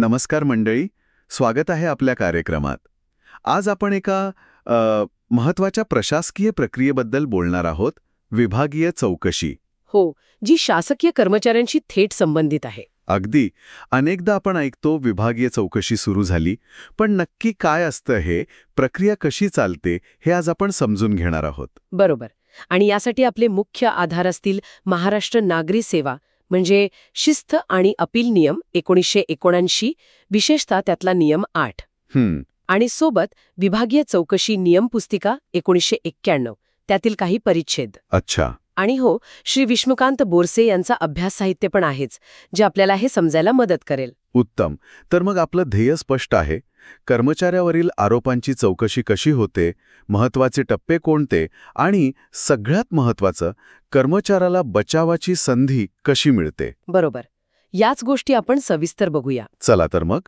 नमस्कार मंडळी स्वागत आहे आपल्या कार्यक्रमात. आज आपण एका महत्त्वाच्या प्रशासकीय प्रक्रियेबद्दल बोलणार आहोत विभागीय चौकशी. हो जी शासकीय कर्मचाऱ्यांशी थेट संबंधित आहे. अगदी. अनेकदा आपण ऐकतो विभागीय चौकशी सुरू झाली पण नक्की काय असतं हे प्रक्रिया कशी चालते हे आज आपण समजून घेणार आहोत. बरोबर. आणि यासाठी आपले मुख्य आधार असतील महाराष्ट्र नागरी सेवा म्हणजे शिस्त आणि अपील नियम एकोणीसशे एकोणऐंशी विशेषतः त्यातला नियम आठ. आणि सोबत विभागीय चौकशी नियम पुस्तिका एकोणीसशे एक्क्याण्णव. त्यातील काही परिच्छेद. अच्छा. आणि हो श्री विष्णुकांत बोरसे यांचा अभ्यास साहित्य पण आहेच जे आपल्याला हे समजायला मदत करेल. उत्तम. तर मग आपलं ध्येय स्पष्ट आहे. कर्मचाऱ्यावरील आरोपांची चौकशी कशी होते? महत्त्वाचे टप्पे कोणते? आणि सगळ्यात महत्वाचं कर्मचाऱ्याला बचावाची संधी कशी मिळते? बरोबर. याच गोष्टी आपण सविस्तर बघूया. चला तर मग.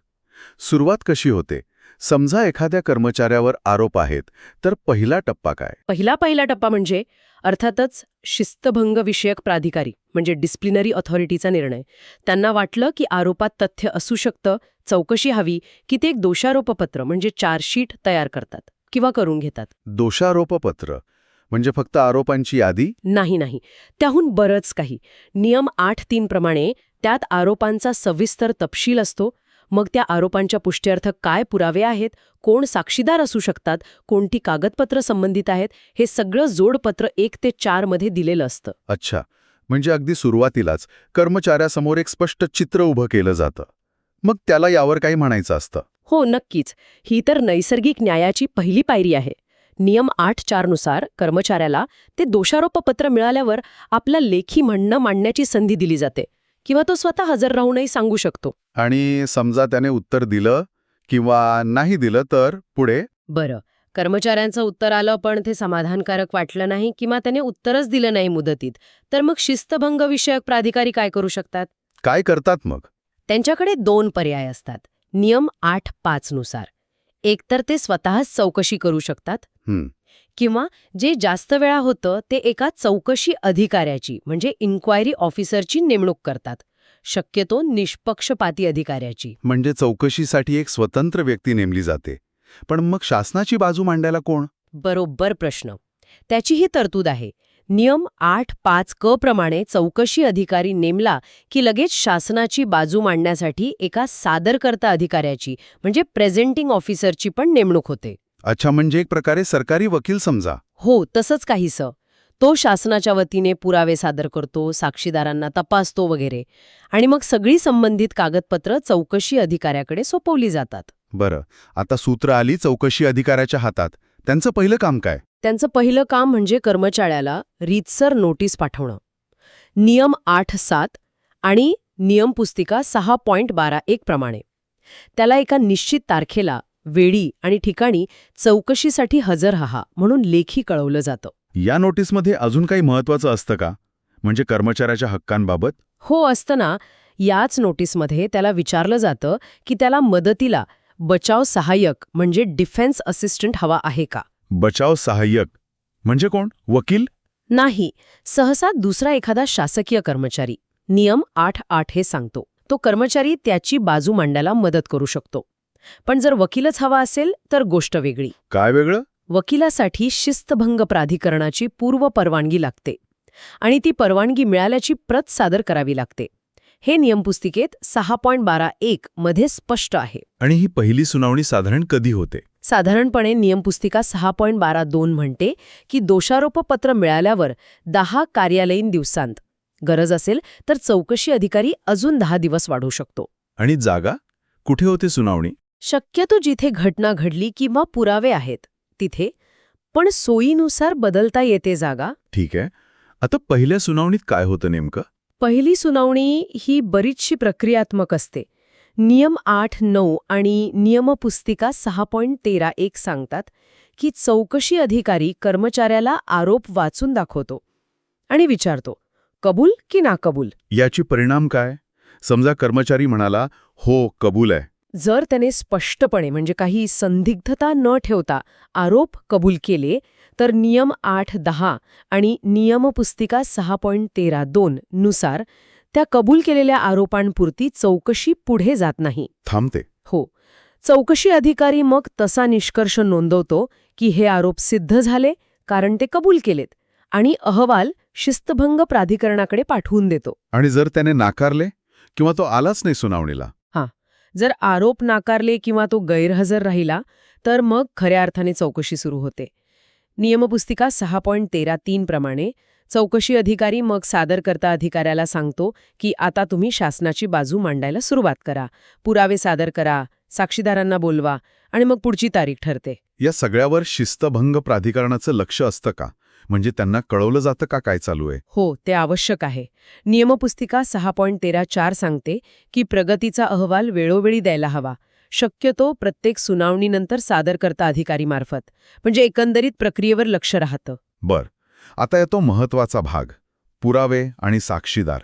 सुरुवात कशी होते? समजा एखाद्या कर्मचाऱ्यावर आरोप आहेत तर पहिला टप्पा काय? पहिला पहिला टप्पा म्हणजे अर्थातच शिस्तभंग विषयक प्राधिकारी म्हणजे डिस्प्लिनरी ऑथॉरिटीचा निर्णय. त्यांना वाटलं की आरोपात तथ्य असू शकतं चौकशी हवी की ते एक दोषारोपपत्र म्हणजे चार्जशीट तयार करतात किंवा करून घेतात. दोषारोपपत्र? म्हणजे फक्त आरोपांची यादी? नाही नाही. त्याहून बरंच काही. नियम आठ तीन प्रमाणे त्यात आरोपांचा सविस्तर तपशील असतो मग त्या आरोपांच्या पुष्ट्यर्थ काय पुरावे आहेत? कोण साक्षीदार असू शकतात? कोणती कागदपत्र संबंधित आहेत? हे सगळं जोडपत्र एक ते चारमध्ये दिलेलं असतं. अच्छा. म्हणजे अगदी सुरुवातीलाच कर्मचाऱ्यासमोर एक स्पष्ट चित्र उभं केलं जातं. मग त्याला यावर काही म्हणायचं असतं? हो नक्कीच. ही तर नैसर्गिक न्यायाची पहिली पायरी आहे. नियम आठ चारनुसार कर्मचाऱ्याला ते दोषारोपपत्र मिळाल्यावर आपलं लेखी म्हणणं मांडण्याची संधी दिली जाते. किंवा तो स्वतः हजर राहूनही सांगू शकतो. आणि समजा त्याने उत्तर दिलं किंवा नाही दिलं तर पुढे? बरं. कर्मचाऱ्यांचं उत्तर आलं पण ते समाधानकारक वाटलं नाही किंवा त्याने उत्तरच दिलं नाही मुदतीत तर मग शिस्तभंग विषयक प्राधिकारी काय करू शकतात? काय करतात मग? त्यांच्याकडे दोन पर्याय असतात. नियम आठ पाच नुसार. एकतर ते स्वतःच चौकशी करू शकतात. किंवा जे जास्त वेळा होतं ते एका चौकशी अधिकाऱ्याची म्हणजे इन्क्वायरी ऑफिसरची नेमणूक करतात. शक्यतो निष्पक्षपाती अधिकाऱ्याची. म्हणजे चौकशीसाठी एक स्वतंत्र व्यक्ती नेमली जाते. पण मग शासनाची बाजू मांडायला कोण? बरोबर प्रश्न. त्याचीही तरतूद आहे. नियम आठ पाच क प्रमाणे चौकशी अधिकारी नेमला की लगेच शासनाची बाजू मांडण्यासाठी एका सादरकर्ता अधिकाऱ्याची म्हणजे प्रेझेंटिंग ऑफिसरची पण नेमणूक होते. अच्छा म्हणजे एक प्रकारे सरकारी वकील समजा. हो तसंच काहीसं. तो शासनाच्या वतीने पुरावे सादर करतो साक्षीदारांना तपासतो वगैरे. आणि मग सगळी संबंधित कागदपत्र चौकशी अधिकाऱ्याकडे सोपवली जातात. बरं. आता सूत्र आली चौकशी अधिकाऱ्याच्या हातात. त्यांचं पहिलं काम काय? त्यांचं पहिलं काम म्हणजे कर्मचाऱ्याला रीतसर नोटीस पाठवणं. नियम आठ सात आणि नियम पुस्तिका सहा पॉईंट बारा एक प्रमाणे. त्याला एका निश्चित तारखेला वेळी आणि ठिकाणी चौकशीसाठी हजर रहा म्हणून लेखी कळवलं जातं. या नोटीसमध्ये अजून काही महत्वाचं असतं का? म्हणजे कर्मचाऱ्याच्या हक्कांबाबत? हो असताना याच नोटीसमध्ये त्याला विचारलं जातं की त्याला मदतीला बचाव सहाय्यक म्हणजे डिफेन्स असिस्टंट हवा आहे का? बचाव सहाय्यक. म्हणजे कोण? वकील? नाही. सहसा दुसरा एखादा शासकीय कर्मचारी. नियम आठ आठ हे सांगतो. तो कर्मचारी त्याची बाजू मांडायला मदत करू शकतो. पण जर वकीलच हवा असेल तर गोष्ट वेगळी. काय वेगळं? वकिलासाठी शिस्तभंग प्राधिकरणाची पूर्व परवानगी लागते आणि ती परवानगी मिळाल्याची प्रत सादर करावी लागते. हे नियमपुस्तिकेत सहा पॉईंट बारा एक मध्ये स्पष्ट आहे. आणि ही पहिली सुनावणी साधारण कधी होते? साधारणपणे नियमपुस्तिका सहा पॉईंट बारा दोन म्हणते की दोषारोपपत्र मिळाल्यावर दहा कार्यालयीन दिवसांत. गरज असेल तर चौकशी अधिकारी अजून दहा दिवस वाढवू शकतो. आणि जागा? कुठे होते सुनावणी? शक्यतो जिथे घटना घडली किंवा पुरावे आहेत तिथे. पण सोयीनुसार बदलता येते जागा. ठीक आहे. आता पहिल्या सुनावणीत काय होतं नेमकं? पहिली सुनावणी ही बरीचशी प्रक्रियात्मक असते. नियम आठ नऊ आणि नियमपुस्तिका सहा पॉईंट तेरा एक सांगतात की चौकशी अधिकारी कर्मचाऱ्याला आरोप वाचून दाखवतो आणि विचारतो कबूल की नाकबूल? याची परिणाम काय? समजा कर्मचारी म्हणाला हो कबूल आहे. जर त्याने स्पष्टपणे म्हणजे काही संदिग्धता न ठेवता आरोप कबूल केले तर नियम आठ दहा आणि नियमपुस्तिका सहा पॉईंट तेरा दोन नुसार त्या कबूल केलेल्या आरोपांपुरती चौकशी पुढे जात नाही. थांबते. हो. चौकशी अधिकारी मग तसा निष्कर्ष नोंदवतो की हे आरोप सिद्ध झाले कारण ते कबूल केलेत आणि अहवाल शिस्तभंग प्राधिकरणाकडे पाठवून देतो. आणि जर त्याने नाकारले किंवा तो आलाच नाही सुनावणीला जर आरोप नाकारले किंवा तो गैरहजर राहिला तर मग खऱ्या अर्थाने चौकशी सुरू होते. नियमपुस्तिका सहा पॉईंट तेरा तीन प्रमाणे चौकशी अधिकारी मग सादरकर्ता अधिकाऱ्याला सांगतो की आता तुम्ही शासनाची बाजू मांडायला सुरुवात करा. पुरावे सादर करा साक्षीदारांना बोलवा आणि मग पुढची तारीख ठरते. या सगळ्यावर शिस्तभंग प्राधिकरणाचं लक्ष असतं का? म्हणजे त्यांना कळवलं जातं का काय चालू आहे? हो ते आवश्यक आहे. नियमपुस्तिका सहा पॉईंट तेरा चार सांगते की प्रगतीचा अहवाल वेळोवेळी द्यायला हवा. शक्यतो प्रत्येक सुनावणीनंतर सादर करता अधिकारीमार्फत म्हणजे एकंदरीत प्रक्रियेवर लक्ष राहतं. बर. आता येतो महत्त्वाचा भाग. पुरावे आणि साक्षीदार.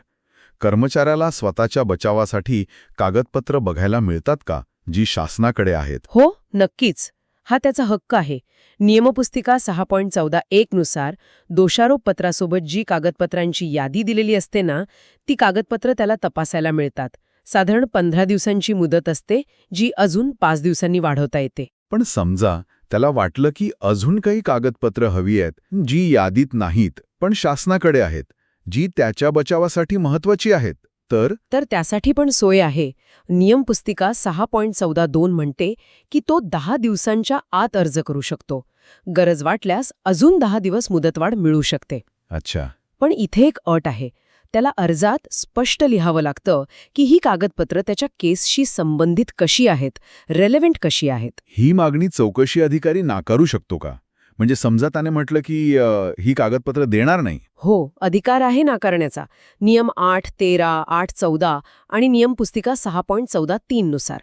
कर्मचाऱ्याला स्वतःच्या बचावासाठी कागदपत्र बघायला मिळतात का जी शासनाकडे आहेत? हो नक्कीच. हा त्याचा हक्क आहे. नियमपुस्तिका सहा पॉईंट चौदा एकनुसार दोषारोपपत्रासोबत दोषारोप पत्रासोबत जी कागदपत्रांची यादी दिलेली असते ना ती कागदपत्र त्याला तपासायला मिळतात. साधारण पंधरा दिवसांची मुदत असते जी अजून पाच दिवसांनी वाढवता येते. पण समजा त्याला वाटलं की अजून काही कागदपत्र हवी आहेत जी यादीत नाहीत पण शासनाकडे आहेत जी त्याच्या बचावासाठी महत्वाची आहेत. तर? तर त्यासाठी पण सोय आहे. नियमपुस्तिका सहा पॉईंट चौदा दोन म्हणते की तो दहा दिवसांच्या आत अर्ज करू शकतो. गरज वाटल्यास अजून दहा दिवस मुदतवाढ मिळू शकते. अच्छा. पण इथे एक अट आहे. त्याला अर्जात स्पष्ट लिहावं लागतं की ही कागदपत्र त्याच्या केसशी संबंधित कशी आहेत रेलेव्हंट कशी आहेत. ही मागणी चौकशी अधिकारी नाकारू शकतो का? म्हणजे समजा त्याने म्हटलं की अ, ही कागदपत्र देणार नाही. हो अधिकार आहे नाकारण्याचा. नियम आठ तेरा आठ चौदा आणि नियम पुस्तिका सहा पॉईंट चौदा तीन नुसार.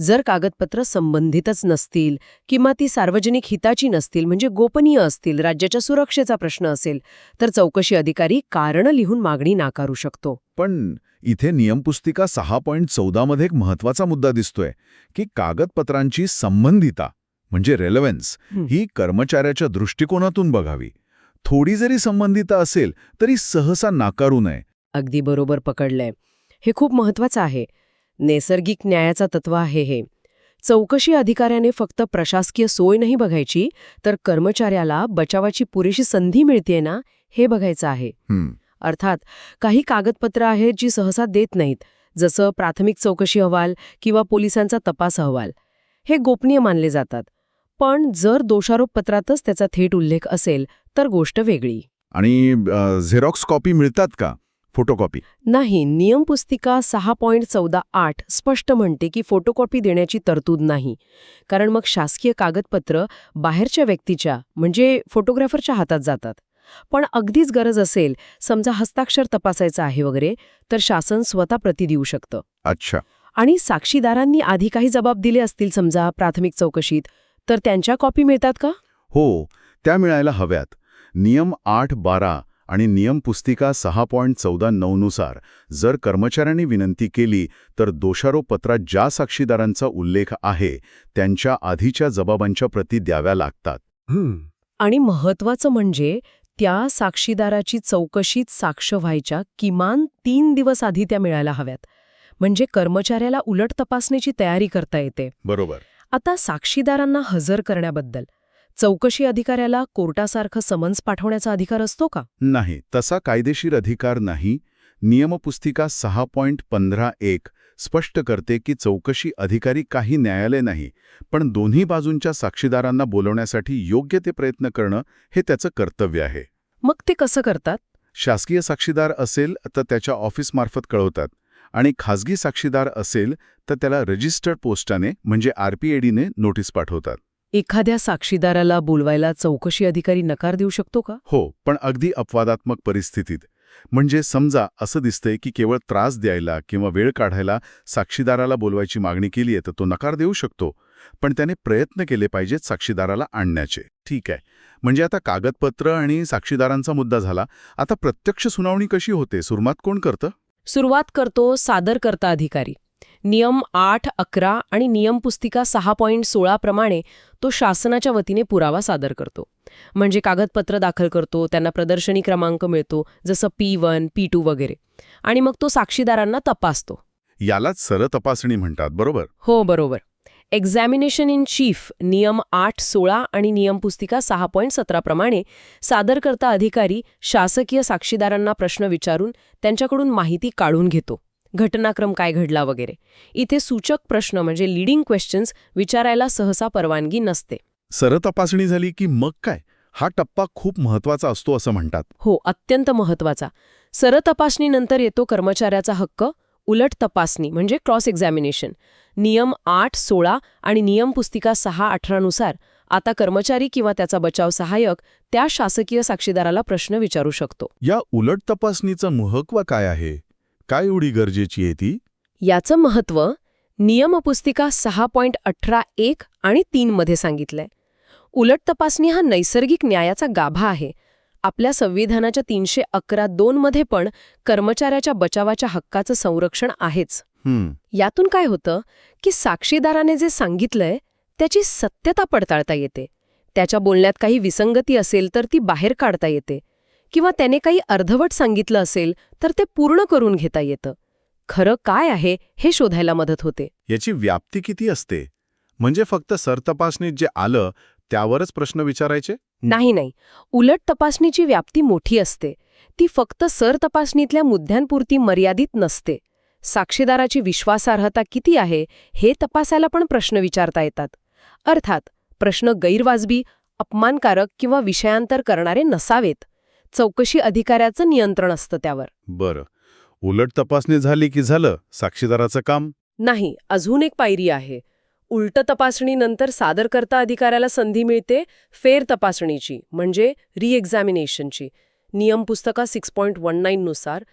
जर कागदपत्र संबंधितच नसतील किंवा ती सार्वजनिक हिताची नसतील म्हणजे गोपनीय असतील राज्याच्या सुरक्षेचा प्रश्न असेल तर चौकशी अधिकारी कारण लिहून मागणी नाकारू शकतो. पण इथे नियमपुस्तिका सहा पॉईंट चौदामध्ये एक महत्त्वाचा मुद्दा दिसतोय की कागदपत्रांची संबंधिता. म्हणजे रेलेव्हन्स हं. कर्मचाऱ्याच्या दृष्टिकोनातून बघावी. थोडी जरी संबंधिता असेल तरी सहसा नाकारू नये. अगदी बरोबर पकडलंय. हे खूप महत्वाचं आहे. नैसर्गिक न्यायाचा तत्व आहे हे. चौकशी अधिकाऱ्याने फक्त प्रशासकीय सोय नाही बघायची तर कर्मचाऱ्याला बचावाची पुरेशी संधी मिळतेय ना हे बघायचं आहे. अर्थात काही कागदपत्र आहेत जी सहसा देत नाहीत जसं प्राथमिक चौकशी अहवाल किंवा पोलिसांचा तपास अहवाल. हे गोपनीय मानले जातात. पण जर दोषारोप पत्रातच त्याचा थेट उल्लेख असेल तर गोष्ट वेगळी. आणि झेरॉक्स कॉपी मिळतात का? फोटोकॉपी नाही नियमपुस्तिका सहा पॉईंट चौदा आठ स्पष्ट म्हणते की फोटोकॉपी देण्याची तरतूद नाही. कारण मग शासकीय कागदपत्र बाहेरच्या व्यक्तीच्या म्हणजे फोटोग्राफरच्या हातात जातात. पण अगदीच गरज असेल समजा हस्ताक्षर तपासायचं आहे वगैरे तर शासन स्वतः प्रती देऊ शकतं. अच्छा. आणि साक्षीदारांनी आधी काही जबाब दिले असतील समजा प्राथमिक चौकशीत तर त्यांच्या कॉपी मिळतात का? हो त्या मिळायला हव्यात. नियम आठ बारा आणि नियम पुस्तिका सहा पॉईंट चौदा नऊनुसार जर कर्मचाऱ्यांनी विनंती केली तर दोषारोपपत्रात ज्या साक्षीदारांचा उल्लेख आहे त्यांच्या आधीच्या जबाबांच्या प्रती द्याव्या लागतात. आणि महत्वाचं म्हणजे त्या साक्षीदाराची चौकशीत साक्ष व्हायच्या किमान तीन दिवस आधी त्या मिळायला हव्यात. म्हणजे कर्मचाऱ्याला उलट तपासणीची तयारी करता येते. बरोबर. आता साक्षीदारांना हजर करण्याबद्दल. चौकशी अधिकाऱ्याला कोर्टासारखं समन्स पाठवण्याचा अधिकार असतो का? नाही तसा कायदेशीर अधिकार नाही. नियमपुस्तिका सहा पॉईंट पंधरा एक स्पष्ट करते की चौकशी अधिकारी काही न्यायालय नाही पण दोन्ही बाजूंच्या साक्षीदारांना बोलवण्यासाठी योग्य ते प्रयत्न करणं हे त्याचं कर्तव्य आहे. मग ते कसं करतात? शासकीय साक्षीदार असेल तर त्याच्या ऑफिसमार्फत कळवतात. आणि खाजगी साक्षीदार असेल तर त्याला रजिस्टर्ड पोस्टाने म्हणजे आरपीएडीने नोटीस पाठवतात. एखाद्या साक्षीदाराला बोलवायला चौकशी अधिकारी नकार देऊ शकतो का? हो पण अगदी अपवादात्मक परिस्थितीत. म्हणजे समजा असं दिसतंय की केवळ त्रास द्यायला किंवा वेळ काढायला साक्षीदाराला बोलवायची मागणी केली आहे तर तो नकार देऊ शकतो. पण त्याने प्रयत्न केले पाहिजेत साक्षीदाराला आणण्याचे. ठीक आहे. म्हणजे आता कागदपत्र आणि साक्षीदारांचा मुद्दा झाला. आता प्रत्यक्ष सुनावणी कशी होते? सुरुवात कोण करतं? सुरुवात करतो सादर करता अधिकारी. नियम आठ अकरा आणि नियम पुस्तिका सहा पॉईंट सोळा प्रमाणे तो शासनाच्या वतीने पुरावा सादर करतो. म्हणजे कागदपत्र दाखल करतो त्यांना प्रदर्शनी क्रमांक मिळतो जसं पी वन पी टू वगैरे. आणि मग तो साक्षीदारांना तपासतो. यालाच सरतपासणी म्हणतात बरोबर? हो बरोबर. एक्झामिनेशन इन चीफ नियम आठ सोळा आणि नियम पुस्तिका सहा पॉईंट सतरा प्रमाणे सादरकर्ता अधिकारी शासकीय साक्षीदारांना प्रश्न विचारून त्यांच्याकडून माहिती काढून घेतो. घटनाक्रम काय घडला वगैरे. इथे सूचक प्रश्न म्हणजे लिडिंग क्वेश्चन्स विचारायला सहसा परवानगी नसते. सरतपासणी झाली की मग काय? हा टप्पा खूप महत्त्वाचा असतो असं म्हणतात. हो अत्यंत महत्त्वाचा सरतपासणीनंतर येतो कर्मचाऱ्याचा हक्क उलट तपासणी म्हणजे क्रॉस एक्झामिनेशन नियम आठ सोळा आणि नियम पुस्तिका सहा अठरानुसार आता कर्मचारी किंवा त्याचा बचाव सहाय्यक त्या शासकीय साक्षीदाराला प्रश्न विचारू शकतो. या उलट तपासणीचं महत्त्व काय आहे? काय एवढी गरजेची आहे ती? याचं महत्त्व नियमपुस्तिका सहा पॉईंट अठरा एक आणि तीनमध्ये सांगितलंय. उलट तपासणी हा नैसर्गिक न्यायाचा गाभा आहे. आपल्या संविधानाच्या तीनशे अकरा दोनमध्ये पण कर्मचाऱ्याच्या बचावाच्या हक्काचं संरक्षण आहेच. यातून काय होतं की साक्षीदाराने जे सांगितलंय त्याची सत्यता पडताळता येते. त्याच्या बोलण्यात काही विसंगती असेल तर ती बाहेर काढता येते. किंवा त्याने काही अर्धवट सांगितलं असेल तर ते पूर्ण करून घेता येतं. खरं काय आहे हे शोधायला मदत होते. याची व्याप्ती किती असते? म्हणजे फक्त सरतपासणीत जे आलं त्यावरच प्रश्न विचारायचे? नाही नाही. उलट तपासणीची व्याप्ती मोठी असते. ती फक्त सर तपासणीतल्या मुद्द्यांपुरती मर्यादित नसते. साक्षीदाराची विश्वासार्हता किती आहे हे तपासायला पण प्रश्न विचारता येतात. अर्थात प्रश्न गैरवाजबी अपमानकारक किंवा विषयांतर करणारे नसावेत. चौकशी अधिकाऱ्याचं नियंत्रण असतं त्यावर. बरं. उलट तपासणी झाली की झालं साक्षीदाराचं काम? नाही अजून एक पायरी आहे. उलट तपासणीनंतर सादरकर्ता अधिकाऱ्याला संधी मिळते फेर तपासणीची म्हणजे रिएक्झामिनेशनची नियम पुस्तका सिक्स पॉईंट वन नाईननुसार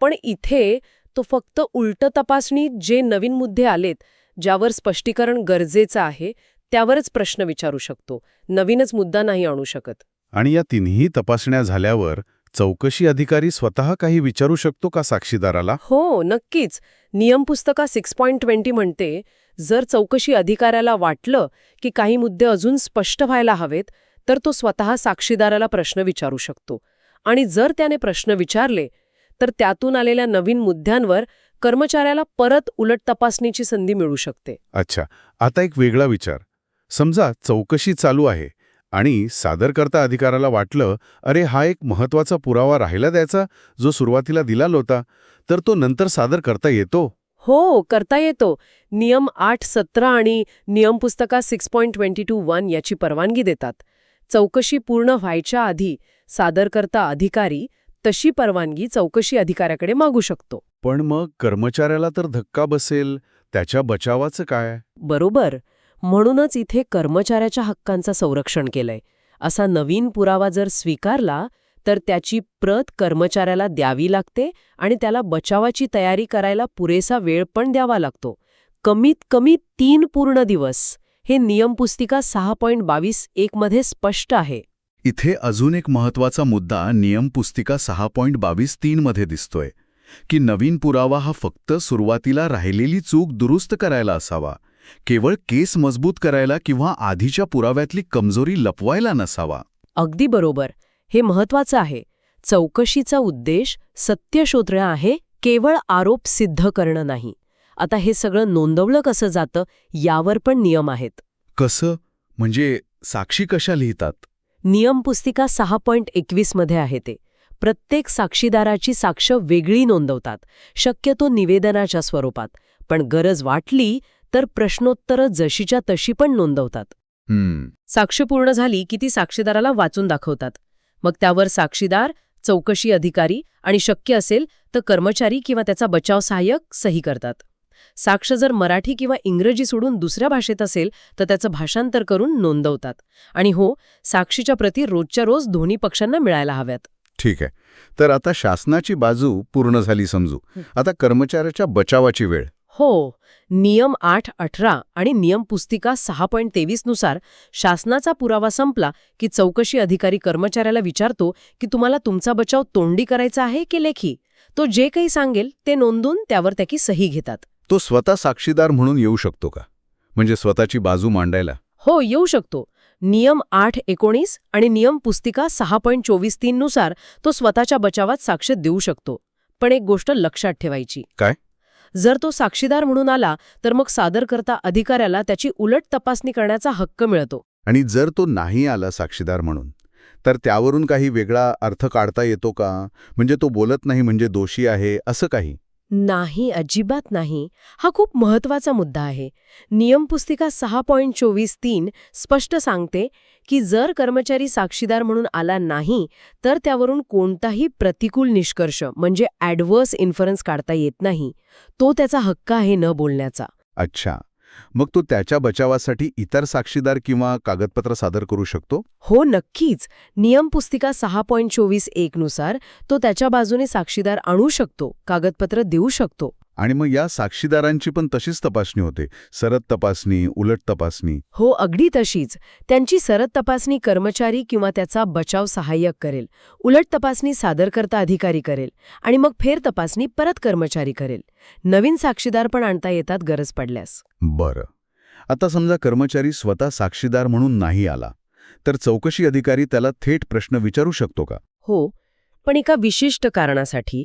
पण इथे तो फक्त उलट तपासणी जे नवीन मुद्दे आलेत ज्यावर स्पष्टीकरण गरजेचं आहे त्यावरच प्रश्न विचारू शकतो. नवीनच मुद्दा नाही आणू शकत. आणि या तिन्ही तपासण्या झाल्यावर चौकशी अधिकारी स्वतः काही विचारू शकतो का साक्षीदाराला? हो नक्कीच. नियम पुस्तका सिक्स पॉईंट ट्वेंटी म्हणते जर चौकशी अधिकाऱ्याला वाटलं की काही मुद्दे अजून स्पष्ट व्हायला हवेत तर तो स्वतः साक्षीदाराला प्रश्न विचारू शकतो. आणि जर त्याने प्रश्न विचारले तर त्यातून आलेल्या नवीन मुद्द्यांवर कर्मचाऱ्याला परत उलट तपासणीची संधी मिळू शकते. अच्छा आता एक वेगळा विचार. समजा चौकशी चालू आहे आणि सादरकर्ता अधिकाराला वाटलं अरे हा एक महत्त्वाचा पुरावा राहिला द्यायचा जो सुरुवातीला दिला होता तर तो नंतर सादर करता येतो? हो करता येतो. नियम आठ सतरा आणि नियम पुस्तका six point twenty two one याची परवानगी देतात. चौकशी पूर्ण व्हायच्या आधी सादरकर्ता अधिकारी तशी परवानगी चौकशी अधिकाऱ्याकडे मागू शकतो. पण मग कर्मचाऱ्याला तर धक्का बसेल त्याच्या बचावाचं काय? बरोबर. म्हणूनच इथे कर्मचाऱ्याच्या हक्कांचं संरक्षण केलंय. असा नवीन पुरावा जर स्वीकारला तर त्याची प्रत कर्मचाऱ्याला द्यावी लागते आणि त्याला बचावाची तयारी करायला पुरेसा वेळ पण द्यावा लागतो. कमीत कमी तीन पूर्ण दिवस. हे नियम पुस्तिका सहा पॉईंट बावीस एकमध्ये स्पष्ट आहे. इथे अजून एक महत्त्वाचा मुद्दा नियम पुस्तिका सहा पॉईंट बावीस तीनमध्ये दिसतोय की नवीन पुरावा हा फक्त सुरुवातीला राहिलेली चूक दुरुस्त करायला असावा केवळ केस मजबूत करायला किंवा आधीच्या पुराव्यातली कमजोरी लपवायला नसावा. अगदी बरोबर. हे महत्वाचं आहे. चौकशीचा उद्देश सत्य शोधणं आहे केवळ आरोप सिद्ध करणं नाही. आता हे सगळं नोंदवलं कसं जातं यावर पण नियम आहेत. कसं? म्हणजे साक्षी कशा लिहितात? नियम पुस्तिका सहा पॉईंट एकवीसमध्ये आहे ते. प्रत्येक साक्षीदाराची साक्ष वेगळी नोंदवतात. शक्यतो निवेदनाच्या स्वरूपात. पण गरज वाटली तर प्रश्नोत्तरं जशीच्या तशी पण नोंदवतात. साक्ष पूर्ण झाली की ती साक्षीदाराला वाचून दाखवतात. मग त्यावर साक्षीदार चौकशी अधिकारी आणि शक्य असेल तर कर्मचारी किंवा त्याचा बचाव सहाय्यक सही करतात. साक्ष जर मराठी किंवा इंग्रजी सोडून दुसऱ्या भाषेत असेल तर त्याचं भाषांतर करून नोंदवतात. आणि हो साक्षीच्या प्रती रोजच्या रोज दोन्ही पक्षांना मिळायला हव्यात. ठीक आहे. तर आता शासनाची बाजू पूर्ण झाली समजू. आता कर्मचाऱ्याच्या बचावाची वेळ. हो. नियम आठ अठरा आणि नियम पुस्तिका सहा पॉईंट तेवीसनुसार शासनाचा पुरावा संपला की चौकशी अधिकारी कर्मचाऱ्याला विचारतो की तुम्हाला तुमचा बचाव तोंडी करायचा आहे की लेखी? तो जे काही सांगेल ते नोंदून त्यावर त्याची सही घेतात. तो स्वतः साक्षीदार म्हणून येऊ शकतो का? म्हणजे स्वतःची बाजू मांडायला? हो येऊ शकतो. नियम आठ एकोणीस आणि नियम पुस्तिका सहा पॉईंट चोवीस तीन नुसार तो स्वतःच्या बचावात साक्ष देऊ शकतो. पण एक गोष्ट लक्षात ठेवायची. काय? जर तो साक्षीदार म्हणून आला तर मग सादरकर्ता अधिकाऱ्याला त्याची उलट तपासणी करण्याचा हक्क मिळतो. आणि जर तो नाही आला साक्षीदार म्हणून तर त्यावरून काही वेगळा अर्थ काढता येतो का? म्हणजे तो बोलत नाही म्हणजे दोषी आहे असं काही? नाही अजिबात नाही. हा खूप महत्त्वाचा मुद्दा आहे. नियमपुस्तिका सहा पॉईंट चोवीस तीन स्पष्ट सांगते की जर कर्मचारी साक्षीदार म्हणून आला नाही तर त्यावरून कोणताही प्रतिकूल निष्कर्ष म्हणजे ॲडव्हर्स इन्फरन्स काढता येत नाही. तो त्याचा हक्क आहे न बोलण्याचा. अच्छा. मग तो त्याच्या बचावासाठी इतर साक्षीदार किंवा कागदपत्र सादर करू शकतो? हो नक्कीच. नियम पुस्तिका सहा पॉईंट चोवीस एक नुसार तो त्याच्या बाजूने साक्षीदार आणू शकतो कागदपत्र देऊ शकतो. आणि मग या साक्षीदारांची पण तशीच तपासणी होते. सरत तपासणी उलट तपासणी. हो अगदी तशीच. त्यांची सरत तपासणी कर्मचारी किंवा त्याचा बचाव सहाय्यक करेल. उलट तपासणी सादरकर्ता अधिकारी करेल. आणि मग फेर तपासणी परत कर्मचारी करेल. नवीन साक्षीदार पण आणता येतात गरज पडल्यास. बरं. आता समजा कर्मचारी स्वतः साक्षीदार म्हणून नाही आला तर चौकशी अधिकारी त्याला थेट प्रश्न विचारू शकतो का? हो पण एका विशिष्ट कारणासाठी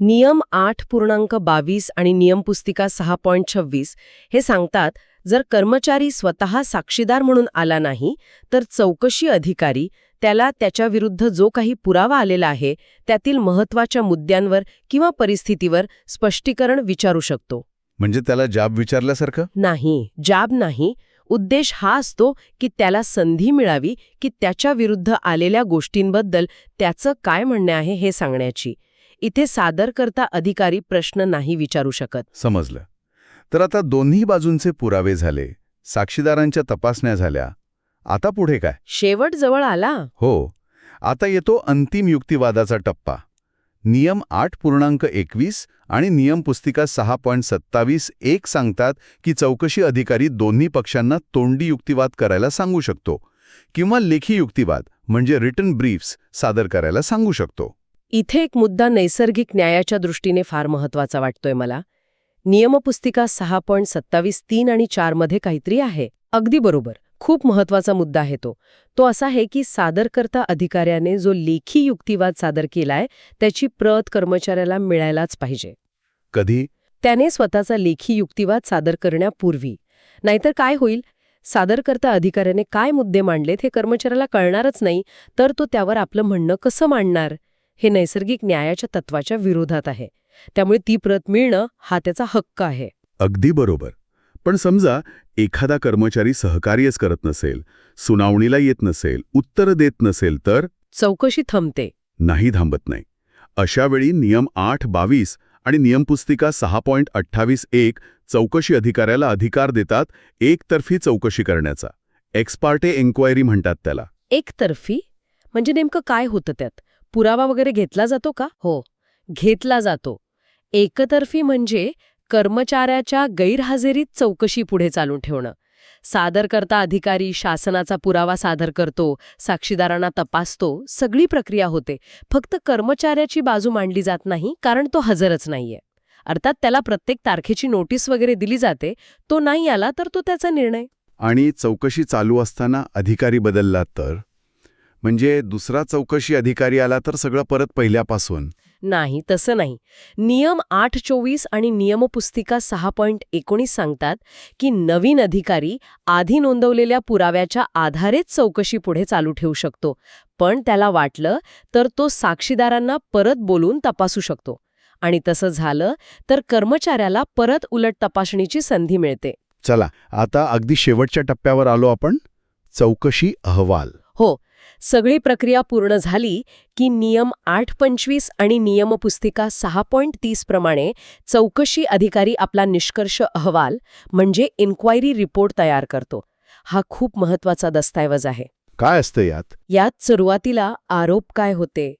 नियम आठ पूर्णांक बावीस आणि नियमपुस्तिका सहा पॉईंट छव्वीस हे सांगतात जर कर्मचारी स्वतः साक्षीदार म्हणून आला नाही तर चौकशी अधिकारी त्याला त्याच्याविरुद्ध जो काही पुरावा आलेला आहे त्यातील महत्त्वाच्या मुद्द्यांवर किंवा परिस्थितीवर स्पष्टीकरण विचारू शकतो. म्हणजे त्याला जाब विचारल्यासारखं? नाही जाब नाही. उद्देश हा असतो की त्याला संधी मिळावी की त्याच्या विरुद्ध आलेल्या गोष्टींबद्दल त्याचं काय म्हणणे आहे हे सांगण्याची. इथे सादरकर्ता अधिकारी प्रश्न नाही विचारू शकत. समजलं. तर आता दोन्ही बाजूंचे पुरावे झाले साक्षीदारांच्या तपासण्या झाल्या. आता पुढे काय? शेवट जवळ आला? हो. आता येतो अंतिम युक्तिवादाचा टप्पा. नियम आठ पूर्णांक एकवीस आणि नियम पुस्तिका सहा पॉईंट सत्तावीस एक सांगतात की चौकशी अधिकारी दोन्ही पक्षांना तोंडी युक्तिवाद करायला सांगू शकतो किंवा लेखी युक्तिवाद म्हणजे रिटन ब्रीफ्स सादर करायला सांगू शकतो. इथे एक मुद्दा नैसर्गिक न्यायाच्या दृष्टीने फार महत्त्वाचा वाटतोय मला. नियमपुस्तिका सहा पॉईंट सत्तावीस तीन आणि चारमध्ये काहीतरी आहे. अगदी बरोबर. खूप महत्त्वाचा मुद्दा आहे तो. तो असा आहे की सादरकर्ता अधिकाऱ्याने जो लेखी युक्तिवाद सादर केलाय त्याची प्रत कर्मचाऱ्याला मिळायलाच पाहिजे. कधी? त्याने स्वतःचा लेखी युक्तिवाद सादर करण्यापूर्वी. नाहीतर काय होईल? सादरकर्ता अधिकाऱ्याने काय मुद्दे मांडलेत हे कर्मचाऱ्याला कळणारच नाही तर तो त्यावर आपलं म्हणणं कसं मांडणार? हे नैसर्गिक न्यायाच्या तत्वाच्या विरोधात आहे. त्यामुळे ती प्रत मिळणं हा त्याचा हक्क आहे. अगदी बरोबर. पण समजा एखादा कर्मचारी सहकार्यच करत नसेल सुनावणीला येत नसेल उत्तर देत नसेल तर? चौकशी थंबते. नाही थांबत नाही. अशावेळी नियम आठ बावीस आणि नियमपुस्तिका सहा पॉईंट अठ्ठावीस एक चौकशी अधिकाऱ्याला अधिकार देतात एकतर्फी चौकशी करण्याचा. एक्सपार्टे एन्क्वायरी म्हणतात त्याला. एकतर्फी? म्हणजे नेमकं काय होतं त्यात? पुरावा वगैरे घेतला जातो का? हो. घेतला जातो. एकतर्फी म्हणजे कर्मचाऱ्याच्या गैरहजेरीत चौकशी पुढे चालून ठेवणं. सादरकर्ता अधिकारी शासनाचा पुरावा सादर करतो साक्षीदारांना तपासतो सगळी प्रक्रिया होते. फक्त कर्मचाऱ्याची बाजू मांडली जात नाही कारण तो हजरच नाहीये. अर्थात त्याला प्रत्येक तारखेची नोटीस वगैरे दिली जाते तो नाही आला तर तो त्याचा निर्णय. आणि चौकशी चालू असताना अधिकारी बदलला तर? म्हणजे दुसरा चौकशी अधिकारी आला तर सगळं परत पहिल्यापासून. नाही तसं नाही. नियम आठ चोवीस आणि नियमपुस्तिका सहा पॉईंट एकोणीस सांगतात की नवीन अधिकारी आधी नोंदवलेल्या पुराव्याच्या आधारेच चौकशी पुढे चालू ठेवू शकतो. पण त्याला वाटलं तर तो साक्षीदारांना परत बोलून तपासू शकतो. आणि तसं झालं तर कर्मचाऱ्याला परत उलट तपासणीची संधी मिळते. चला आता अगदी शेवटच्या टप्प्यावर आलो आपण. चौकशी अहवाल. सगळी प्रक्रिया पूर्ण झाली की नियम आठ पंचवीस आणि नियमपुस्तिका सहा पॉईंट तीस प्रमाणे चौकशी अधिकारी आपला निष्कर्ष अहवाल म्हणजे इन्क्वायरी रिपोर्ट तयार करतो. हा खूप महत्त्वाचा दस्तऐवज आहे. काय असतं यात? यात सुरुवातीला आरोप काय होते?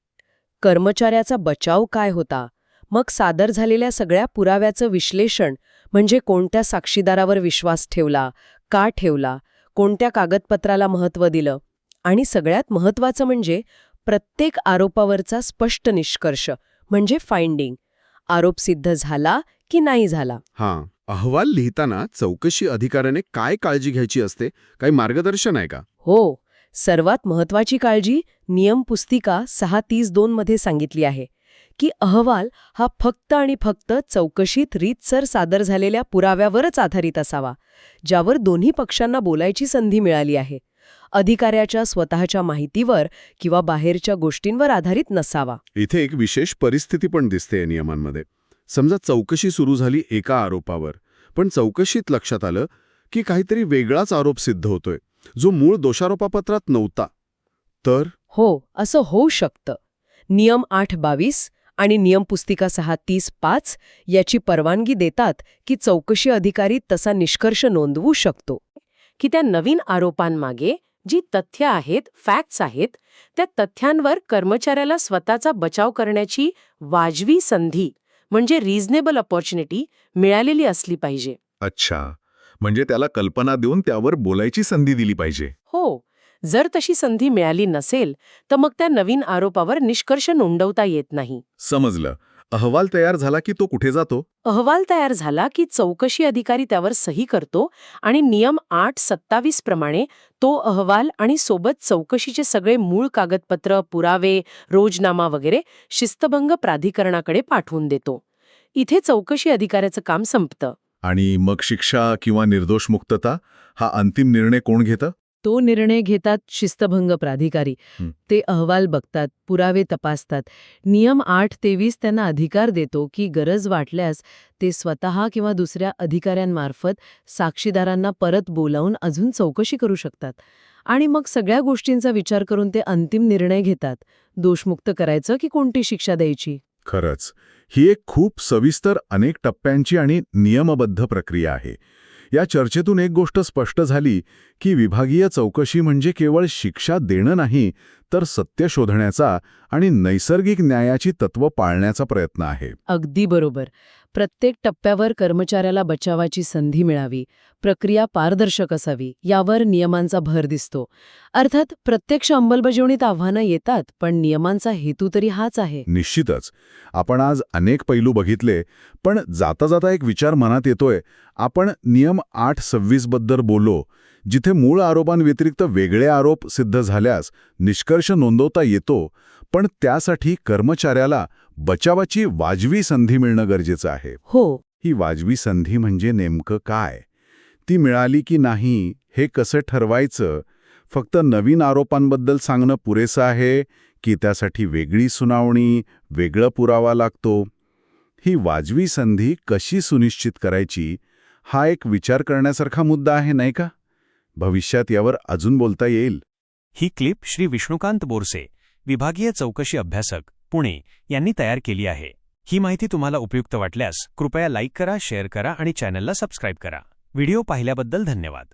कर्मचाऱ्याचा बचाव काय होता? मग सादर झालेल्या सगळ्या पुराव्याचं विश्लेषण म्हणजे कोणत्या साक्षीदारावर विश्वास ठेवला का ठेवला कोणत्या कागदपत्राला महत्त्व दिलं? आणि सगळ्यात महत्त्वाचं म्हणजे प्रत्येक आरोपावरचा स्पष्ट निष्कर्ष म्हणजे फाइंडिंग आरोप सिद्ध झाला की नाही झाला? हां अहवाल लिहिताना चौकशी अधिकाऱ्याने काय काळजी घ्यायची असते काही मार्गदर्शन आहे का? हो सर्वात महत्वाची काळजी नियम पुस्तिका सहा तीस दोनमध्ये सांगितली आहे की अहवाल हा फक्त आणि फक्त चौकशीत रीतसर सादर झालेल्या पुराव्यावरच आधारित असावा ज्यावर दोन्ही पक्षांना बोलायची संधी मिळाली आहे. अधिकाऱ्याच्या स्वतःच्या माहितीवर किंवा बाहेरच्या गोष्टींवर आधारित नसावा. इथे एक विशेष परिस्थिती पण दिसते या नियमांमध्ये. समजा चौकशी सुरू झाली एका आरोपावर पण चौकशीत लक्षात आलं की काहीतरी वेगळाच आरोप सिद्ध होतोय जो मूळ दोषारोपापत्रात नव्हता. तर? हो असं होऊ शकतं. नियम आठ बावीस आणि नियम पुस्तिका सहा तीस पाच याची परवानगी देतात की चौकशी अधिकारी तसा निष्कर्ष नोंदवू शकतो. की त्या नवीन आरोपांमागे जी तथ्य आहेत फॅक्ट्स आहेत त्या तथ्यांवर कर्मचाऱ्याला स्वतःचा बचाव करण्याची वाजवी संधी म्हणजे रिझनेबल अपॉर्च्युनिटी मिळालेली असली पाहिजे. अच्छा. म्हणजे त्याला कल्पना देऊन त्यावर बोलायची संधी दिली पाहिजे. हो. जर तशी संधी मिळाली नसेल तर मग त्या नवीन आरोपावर निष्कर्ष नोंदवता येत नाही. समजलं. अहवाल तयार झाला की तो कुठे जातो? अहवाल तयार झाला की चौकशी अधिकारी त्यावर सही करतो आणि नियम आठ सत्तावीस प्रमाणे तो अहवाल आणि सोबत चौकशीचे सगळे मूळ कागदपत्र पुरावे रोजनामा वगैरे शिस्तभंग प्राधिकरणाकडे पाठवून देतो. इथे चौकशी अधिकाऱ्याचं काम संपतं. आणि मग शिक्षा किंवा निर्दोष मुक्तता हा अंतिम निर्णय कोण घेतं? तो निर्णय घेतात शिस्तभंग प्राधिकारी. ते अहवाल बघतात पुरावे तपासतात. नियम आठ तेवीस त्यांना अधिकार देतो की गरज वाटल्यास ते स्वतः किंवा दुसऱ्या अधिकाऱ्यांमार्फत साक्षीदारांना परत बोलावून अजून चौकशी करू शकतात. आणि मग सगळ्या गोष्टींचा विचार करून ते अंतिम निर्णय घेतात. दोषमुक्त करायचं की कोणती शिक्षा द्यायची? खरंच. ही एक खूप सविस्तर अनेक टप्प्यांची आणि नियमबद्ध प्रक्रिया आहे. या चर्चेतून एक गोष्ट स्पष्ट झाली की विभागीय चौकशी म्हणजे केवळ शिक्षा देणं नाही तर सत्य शोधण्याचा आणि नैसर्गिक न्यायाची तत्व पाळण्याचा प्रयत्न आहे. अगदी बरोबर. प्रत्येक टप्प्यावर कर्मचाऱ्याला बचावाची संधी मिळावी प्रक्रिया पारदर्शक असावी यावर नियमांचा भर दिसतो. अर्थात प्रत्यक्ष अंमलबजावणीत आव्हानं येतात पण नियमांचा हेतू तरी हाच आहे. निश्चितच. आपण आज अनेक पैलू बघितले पण जाता जाता एक विचार मनात येतोय. आपण नियम आठ सव्वीसबद्दल बोललो जिथे मूळ आरोपांव्यतिरिक्त वेगळे आरोप सिद्ध झाल्यास निष्कर्ष नोंदवता येतो पण त्यासाठी कर्मचाऱ्याला बचावाची वाजवी संधी मिळणं गरजेचं आहे. हो. ही वाजवी संधी म्हणजे नेमकं काय? ती मिळाली की नाही हे कसं ठरवायचं? फक्त नवीन आरोपांबद्दल सांगणं पुरेसं आहे की त्यासाठी वेगळी सुनावणी वेगळं पुरावा लागतो? ही वाजवी संधी कशी सुनिश्चित करायची? हा एक विचार करण्यासारखा मुद्दा आहे नाही का? भविष्यात यावर अजून बोलता येईल. ही क्लिप श्री विष्णुकांत बोरसे विभागीय चौकशी अभ्यासक पुणे यांनी तयार केली आहे. ही माहिती तुम्हाला उपयुक्त वाटल्यास कृपया लाईक करा शेअर करा आणि चॅनलला सबस्क्राईब करा. व्हिडिओ पाहिल्याबद्दल धन्यवाद.